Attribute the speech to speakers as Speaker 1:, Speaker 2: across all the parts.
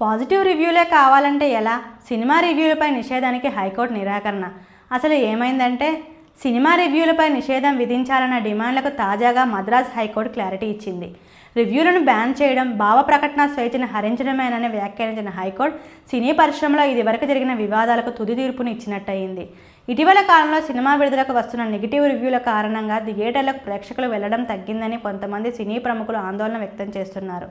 Speaker 1: Positive రివ్యూలే కావాలంటే ఎలా? Cinema రివ్యూలపై నిషేధానికి high court నిరాకరణ. అసలు ఏమైందంటే సినిమా రివ్యూలపై నిషేధం విధించాలన్న డిమాండ్లకు తాజాగా మద్రాస్ హైకోర్టు క్లారిటీ ఇచ్చింది. రివ్యూలను బ్యాన్ చేయడం భావ ప్రకటన స్వేచ్ఛను హరించడమేనని వ్యాఖ్యానించిన హైకోర్టు సినీ పరిశ్రమలో ఇదివరకు జరిగిన వివాదాలకు తుది తీర్పును ఇచ్చినట్టయింది. ఇటీవల కాలంలో సినిమా విడుదలకు వస్తున్న నెగిటివ్ రివ్యూల కారణంగా థియేటర్లకు ప్రేక్షకులు వెళ్ళడం తగ్గిందని కొంతమంది సినీ ప్రముఖులు ఆందోళన వ్యక్తం చేస్తున్నారు.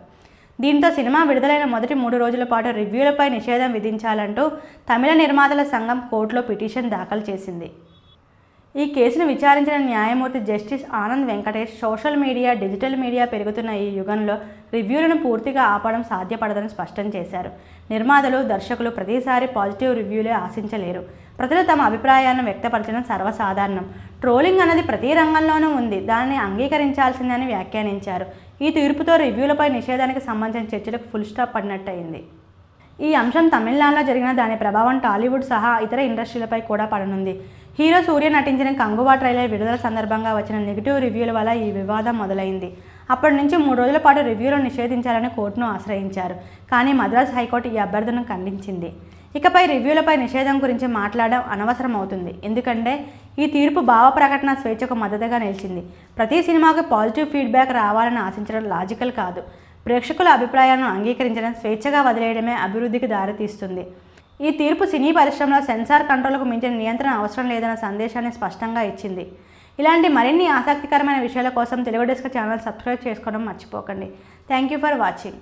Speaker 1: దీంతో సినిమా విడుదలైన మొదటి మూడు రోజుల పాటు రివ్యూలపై నిషేధం విధించాలంటూ తమిళ నిర్మాతల సంఘం కోర్టులో పిటిషన్ దాఖలు చేసింది. ఈ కేసును విచారించిన న్యాయమూర్తి justice Anand Venkatesh social media digital media పెరుగుతున్న ఈ యుగంలో రివ్యూలను పూర్తిగా ఆపడం సాధ్యపడదని స్పష్టం చేశారు. నిర్మాతలు దర్శకులు ప్రతిసారి పాజిటివ్ రివ్యూలే ఆశించలేరు. ప్రజలు తమ అభిప్రాయాలను వ్యక్తపరచడం సర్వసాధారణం. ట్రోలింగ్ అన్నది ప్రతి రంగంలోనూ ఉంది. దానిని అంగీకరించాల్సిందని వ్యాఖ్యానించారు. ఈ తీర్పుతో రివ్యూలపై నిషేధానికి సంబంధించిన చర్చలకు ఫుల్ స్టాప్ పడినట్టయింది. ఈ అంశం తమిళనాడులో జరిగిన దాని ప్రభావం టాలీవుడ్ సహా ఇతర ఇండస్ట్రీలపై కూడా పడనుంది. హీరో సూర్య నటించిన కంగువా ట్రైలర్ విడుదల సందర్భంగా వచ్చిన నెగిటివ్ రివ్యూల వల్ల ఈ వివాదం మొదలైంది. అప్పటి నుంచి మూడు రోజుల పాటు రివ్యూలు నిషేధించాలని కోర్టును ఆశ్రయించారు. కానీ మద్రాస్ హైకోర్టు ఈ అభ్యర్థనను ఖండించింది. ఇకపై రివ్యూలపై నిషేధం గురించి మాట్లాడడం అనవసరం అవుతుంది ఎందుకంటే ఈ తీర్పు భావ ప్రకటన స్వేచ్ఛకు మద్దతుగా నిలిచింది. ప్రతి సినిమాకి పాజిటివ్ ఫీడ్బ్యాక్ రావాలని ఆశించడం లాజికల్ కాదు. ప్రేక్షకుల అభిప్రాయాలను అంగీకరించడం స్వేచ్ఛగా వదిలేయడమే అభివృద్ధికి దారితీస్తుంది. ఈ తీర్పు సినీ పరిశ్రమలో సెన్సార్ కంట్రోల్కు మించిన నియంత్రణ అవసరం లేదన్న సందేశాన్ని స్పష్టంగా ఇచ్చింది. ఇలాంటి మరిన్ని ఆసక్తికరమైన విషయాల కోసం తెలుగు డెస్క్ ఛానల్ సబ్స్క్రైబ్ చేసుకోవడం మర్చిపోకండి. Thank you for watching.